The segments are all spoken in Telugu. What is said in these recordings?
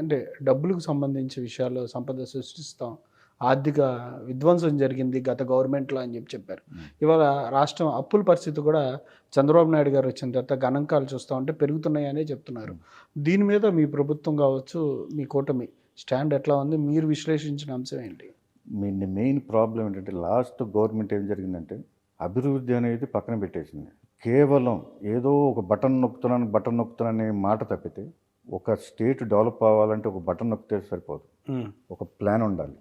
అంటే డబ్బులకు సంబంధించి విషయాల్లో సంపద సృష్టిస్తాం. ఆర్థిక విధ్వంసం జరిగింది గత గవర్నమెంట్లో అని చెప్పి చెప్పారు. ఇవాళ రాష్ట్రం అప్పుల పరిస్థితి కూడా చంద్రబాబు నాయుడు గారు వచ్చిన తర్వాత గణాంకాలు చూస్తూ ఉంటే పెరుగుతున్నాయనే చెప్తున్నారు. దీని మీద మీ ప్రభుత్వం కావచ్చు మీ కూటమి స్టాండ్ ఎట్లా ఉంది మీరు విశ్లేషించిన అంశం ఏంటి? మీ మెయిన్ ప్రాబ్లం ఏంటంటే లాస్ట్ గవర్నమెంట్ ఏం జరిగిందంటే అభివృద్ధి అనేది పక్కన పెట్టేసింది. కేవలం ఏదో ఒక బటన్ నొక్కుతున్నాను బటన్ నొక్కుతున్నాను అనే మాట తప్పితే ఒక స్టేట్ డెవలప్ అవ్వాలంటే ఒక బటన్ నొక్కితే సరిపోదు. ఒక ప్లాన్ ఉండాలి.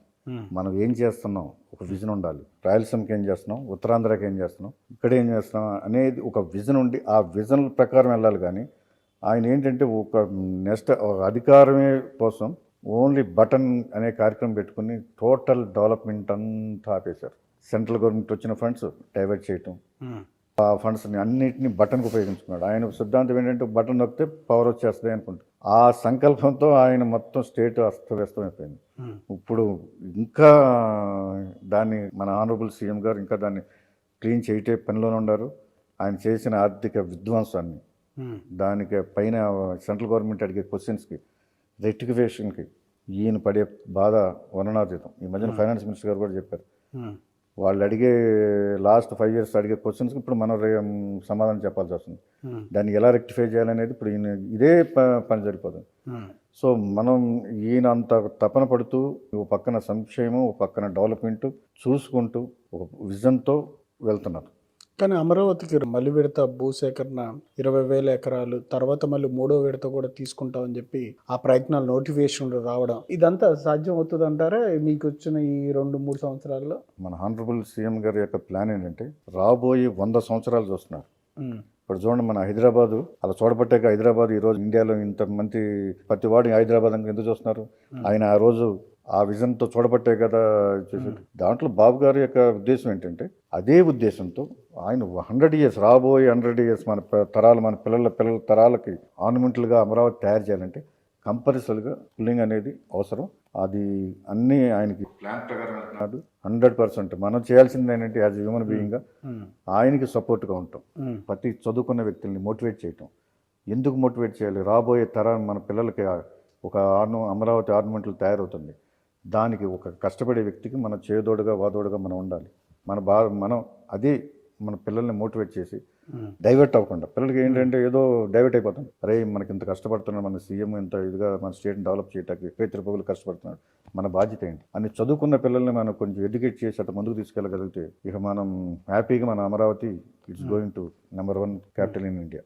మనం ఏం చేస్తున్నాం? ఒక విజన్ ఉండాలి. రాయలసీమకి ఏం చేస్తున్నాం? ఉత్తరాంధ్రకి ఏం చేస్తున్నాం? ఇక్కడ ఏం చేస్తున్నాం? అనేది ఒక విజన్ ఉండి ఆ విజన్ ప్రకారం వెళ్ళాలి కానీ ఆయన ఏంటంటే ఒక నెక్స్ట్ అధికారమే కోసం ఓన్లీ బటన్ అనే కార్యక్రమం పెట్టుకుని టోటల్ డెవలప్మెంట్ అంతా ఆపేశారు. సెంట్రల్ గవర్నమెంట్ వచ్చిన ఫండ్స్ డైవర్ట్ చేయటం. ఆ ఫండ్స్ని అన్నిటిని బటన్కి ఉపయోగించుకున్నాడు. ఆయన సిద్ధాంతం ఏంటంటే బటన్ నొక్కితే పవర్ వచ్చేస్తుంది అనుకుంటారు ఆ సంకల్పంతో ఆయన మొత్తం స్టేట్ అస్తవ్యస్తమైపోయింది. ఇప్పుడు ఇంకా దాన్ని మన ఆనరబుల్ సీఎం గారు ఇంకా దాన్ని క్లీన్ చేయటే పనిలోనే ఉన్నారు. ఆయన చేసిన ఆర్థిక విధ్వంసాన్ని దానికి పైన సెంట్రల్ గవర్నమెంట్ అడిగే క్వశ్చన్స్కి రెక్టిఫికేషన్కి ఈయన పడే బాధ వర్ణనాతీతం ఈ మధ్యన ఫైనాన్స్ మినిస్టర్ గారు కూడా చెప్పారు. వాళ్ళు అడిగే లాస్ట్ ఫైవ్ ఇయర్స్ అడిగే క్వశ్చన్స్కి ఇప్పుడు మనం సమాధానం చెప్పాల్సి వస్తుంది. దాన్ని ఎలా రెక్టిఫై చేయాలనేది ఇప్పుడు ఈయన ఇదే పని సరిపోతుంది. ఉమ్. సో మనం ఈయన అంత తపన పడుతూ ఓ పక్కన సంక్షేమం ఓ పక్కన డెవలప్మెంట్ చూసుకుంటూ ఒక విజన్తో వెళ్తున్నారు. కానీ అమరావతికి మళ్ళీ విడత భూసేకరణ ఇరవై వేల ఎకరాలు తర్వాత మళ్ళీ మూడో విడత కూడా తీసుకుంటామని చెప్పి ఆ ప్రయత్నాలు నోటిఫికేషన్లు రావడం ఇదంతా సాధ్యం అవుతుంది అంటారా మీకు వచ్చిన ఈ రెండు మూడు సంవత్సరాల్లో? మన హానరబుల్ సీఎం గారి యొక్క ప్లాన్ ఏంటంటే రాబోయే వంద సంవత్సరాలు చూస్తున్నారు. ఇప్పుడు చూడండి మన హైదరాబాదు అలా చూడబట్టాక హైదరాబాద్ ఈ రోజు ఇండియాలో ఇంత మంది ప్రతి వాడు హైదరాబాద్ ఎందుకు చూస్తున్నారు? ఆయన ఆ రోజు ఆ విజన్తో చూడబట్టే కదా దాంట్లో బాబు గారి యొక్క ఉద్దేశం ఏంటంటే అదే ఉద్దేశంతో ఆయన హండ్రెడ్ ఇయర్స్ రాబోయే హండ్రెడ్ ఇయర్స్ మన తరాలు మన పిల్లల పిల్లల తరాలకి ఆర్నమెంటల్గా అమరావతి తయారు చేయాలంటే కంపల్సరీగా పుల్లింగ్ అనేది అవసరం. అది అన్నీ ఆయనకి ప్లాన్ ప్రకారం హండ్రెడ్ పర్సెంట్. మనం చేయాల్సింది ఏంటంటే యాజ్ హ్యూమన్ బీయింగ్గా ఉమ్, ఆయనకి సపోర్ట్గా ఉంటాం. ఉమ్, ప్రతి చదువుకున్న వ్యక్తుల్ని మోటివేట్ చేయటం. ఎందుకు మోటివేట్ చేయాలి? రాబోయే తరం మన పిల్లలకి ఒక ఆర్ను అమరావతి ఆర్నమెంట్లు తయారవుతుంది. దానికి ఒక కష్టపడే వ్యక్తికి మన చేదోడుగా వాదోడుగా మనం ఉండాలి. మన బా మనం అది మన పిల్లల్ని మోటివేట్ చేసి డైవర్ట్ అవ్వకుండా. పిల్లలకి ఏంటంటే ఏదో డైవర్ట్ అయిపోతాం అరే మనకి ఇంత కష్టపడుతున్నాడు మన సీఎం ఇంత ఇదిగా మన స్టేట్ని డెవలప్ చేయడానికి ఎక్కువ తిరుపతులు కష్టపడుతున్నాడు మన బాధ్యత ఏంటి? అని చదువుకున్న పిల్లల్ని మనం కొంచెం ఎడ్యుకేట్ చేసి అట్లా ముందుకు తీసుకెళ్ళగలిగితే ఇక మనం హ్యాపీగా మన Amaravati it's going to number one capital in India.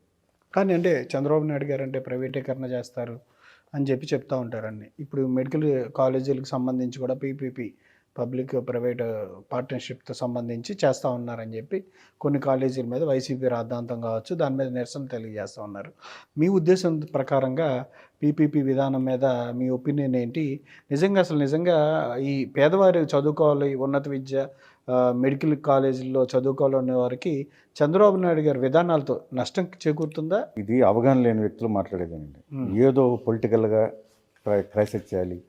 కానీ అంటే చంద్రబాబు నాయుడు గారు అంటే ప్రైవేటీకరణ చేస్తారు అని చెప్పి చెప్తా ఉంటారండి. ఇప్పుడు మెడికల్ కాలేజీలకు సంబంధించి కూడా పీపీపీ పబ్లిక్ ప్రైవేట్ పార్ట్నర్షిప్తో సంబంధించి చేస్తూ ఉన్నారని చెప్పి కొన్ని కాలేజీల మీద వైసీపీ రాద్ధాంతం కావచ్చు దాని మీద నిరసన తెలియజేస్తూ ఉన్నారు. మీ ఉద్దేశం ప్రకారంగా పీపీపీ విధానం మీద మీ ఒపీనియన్ ఏంటి? నిజంగా అసలు నిజంగా ఈ పేదవారు చదువుకోవాలి ఉన్నత విద్య మెడికల్ కాలేజీల్లో చదువుకోవాలనే వారికి చంద్రబాబు నాయుడు గారి విధానాలతో నష్టం చేకూరుతుందా? ఇది అవగాహన లేని వ్యక్తులు మాట్లాడేదేనండి. ఏదో పొలిటికల్గా క్రైసిస్ చేయాలి.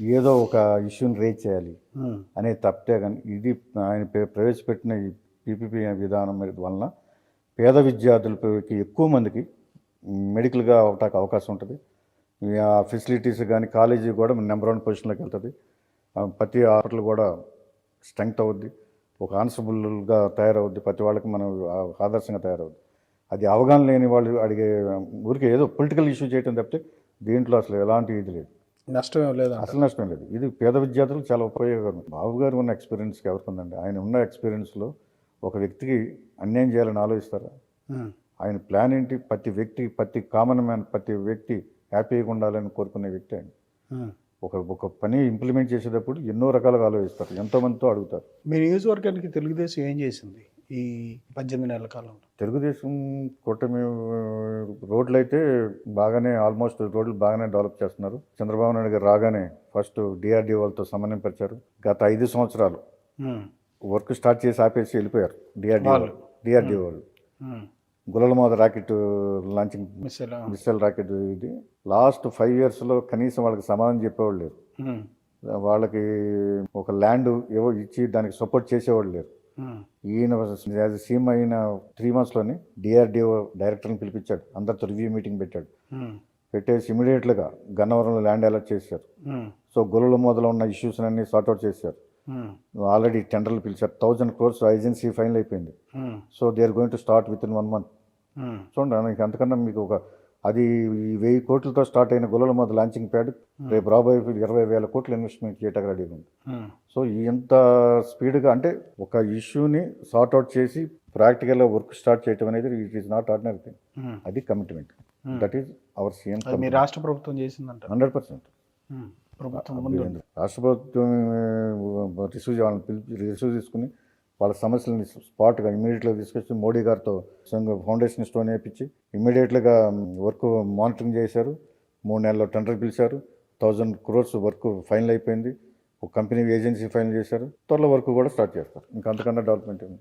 ఏదో ఒక ఇష్యూని రేజ్ చేయాలి. అనేది తప్పితే కానీ ఇది ఆయన ప్ర- ప్రవేశపెట్టిన ఈ పీపీపీ విధానం వలన పేద విద్యార్థులకి ఎక్కువ మందికి మెడికల్గా అవటానికి అవకాశం ఉంటుంది. ఫెసిలిటీస్ కానీ కాలేజీ కూడా నెంబర్ వన్ పొజిషన్లోకి వెళ్తుంది. ప్రతి హాస్పిటల్ కూడా స్ట్రెంగ్త్ అవుద్ది. ఒక ఆన్సబుల్గా తయారవుద్ది. ప్రతి వాళ్ళకి మనం ఆదర్శంగా తయారవుద్ది. అది అవగాహన లేని వాళ్ళు అడిగే ఊరికే ఏదో పొలిటికల్ ఇష్యూ చేయటం తప్పితే దీంట్లో అసలు ఎలాంటి ఇది లేదు. నష్టం ఏం లేదా అసలు నష్టం లేదు. ఇది పేద విద్యార్థులకు చాలా ఉపయోగకరం. బాబు గారు ఉన్న ఎక్స్పీరియన్స్కి ఎవరికి ఉందండి ఆయన ఉన్న ఎక్స్పీరియన్స్లో ఒక వ్యక్తికి అన్యాయం చేయాలని ఆలోచిస్తారా? ఆయన ప్లాన్ ఏంటి? ప్రతి వ్యక్తి ప్రతి కామన్ మ్యాన్ ప్రతి వ్యక్తి హ్యాపీగా ఉండాలని కోరుకునే వ్యక్తి ఆయన. ఒక ఒక పని ఇంప్లిమెంట్ చేసేటప్పుడు ఎన్నో రకాలుగా ఆలోచిస్తారు. ఎంతోమందితో అడుగుతారు. మీ నియోజకవర్గానికి తెలుగుదేశం ఏం చేసింది? ఈ పద్దెనిమిది నెలల కాలంలో. తెలుగుదేశం కూటమి రోడ్లు అయితే బాగానే ఆల్మోస్ట్ రోడ్లు బాగానే డెవలప్ చేస్తున్నారు. చంద్రబాబు నాయుడు గారు రాగానే ఫస్ట్ డిఆర్డీఓ వాళ్ళతో సమన్వయం పరిచారు. గత ఐదు సంవత్సరాలు వర్క్ స్టార్ట్ చేసి ఆపేసి వెళ్ళిపోయారు డిఆర్డీఓ వాళ్ళు. డిఆర్డీఓ వాళ్ళు. గులలమోద rocket launching missile, missile rocket ఇది. లాస్ట్ ఫైవ్ ఇయర్స్లో కనీసం వాళ్ళకి సమాధానం చెప్పేవాళ్ళు లేరు. వాళ్ళకి ఒక ల్యాండ్ ఏవో ఇచ్చి దానికి సపోర్ట్ చేసేవాళ్ళు లేరు. ఈయన యాజ్ సీఎం అయిన త్రీ మంత్స్లోనే డిఆర్డిఓ డైరెక్టర్ని పిలిపించాడు. అందరితో రివ్యూ మీటింగ్ పెట్టాడు. పెట్టేసి ఇమీడియట్గా గన్నవరంలో ల్యాండ్ అలర్ట్ చేశారు. సో గొల్లుల మొదలు ఉన్న ఇష్యూస్ అన్ని సార్ట్అవుట్ చేశారు. ఆల్రెడీ టెండర్లు పిలిచారు. థౌజండ్ క్రోర్స్ ఏజెన్సీ ఫైనల్ అయిపోయింది. So they are going to start with in one month చూడండి అంతకన్నా మీకు ఒక అది ఈ వెయ్యి కోట్లతో స్టార్ట్ అయిన గొల్లల మొదలు లాంచింగ్ ప్యాడ్ రేపు రాబోయే ఇరవై వేల కోట్ల ఇన్వెస్ట్మెంట్ చేయటం రెడీగా ఉంది. ఉమ్, సో ఇంత స్పీడ్గా అంటే ఒక ఇష్యూని సార్ట్అవుట్ చేసి ప్రాక్టికల్గా వర్క్ స్టార్ట్ చేయటం అనేది it is not ordinary thing. Um. అది commitment. Hmm. That is our CM మీ రాష్ట్ర ప్రభుత్వం చేసిందంట. Hundred percent. ప్రభుత్వం ముందు రాష్ట్ర ప్రభుత్వం రిసీవ్ వాళ్ళని పిలిపి రిసీవ్ తీసుకుని వాళ్ళ సమస్యలని స్పాట్గా ఇమీడియట్గా తీసుకొచ్చి మోడీ గారితో సంఘ ఫౌండేషన్ స్టోన్ వేయించి ఇమీడియట్గా వర్క్ మానిటరింగ్ చేశారు. మూడు నెలల్లో టెండర్ పిలిచారు. థౌజండ్ క్రోర్స్ వర్క్ ఫైనల్ అయిపోయింది. ఒక కంపెనీ ఏజెన్సీ ఫైనల్ చేశారు. త్వరలో వర్క్ కూడా స్టార్ట్ చేస్తారు. ఇంకా అంతకన్నా డెవలప్మెంట్ ఉంది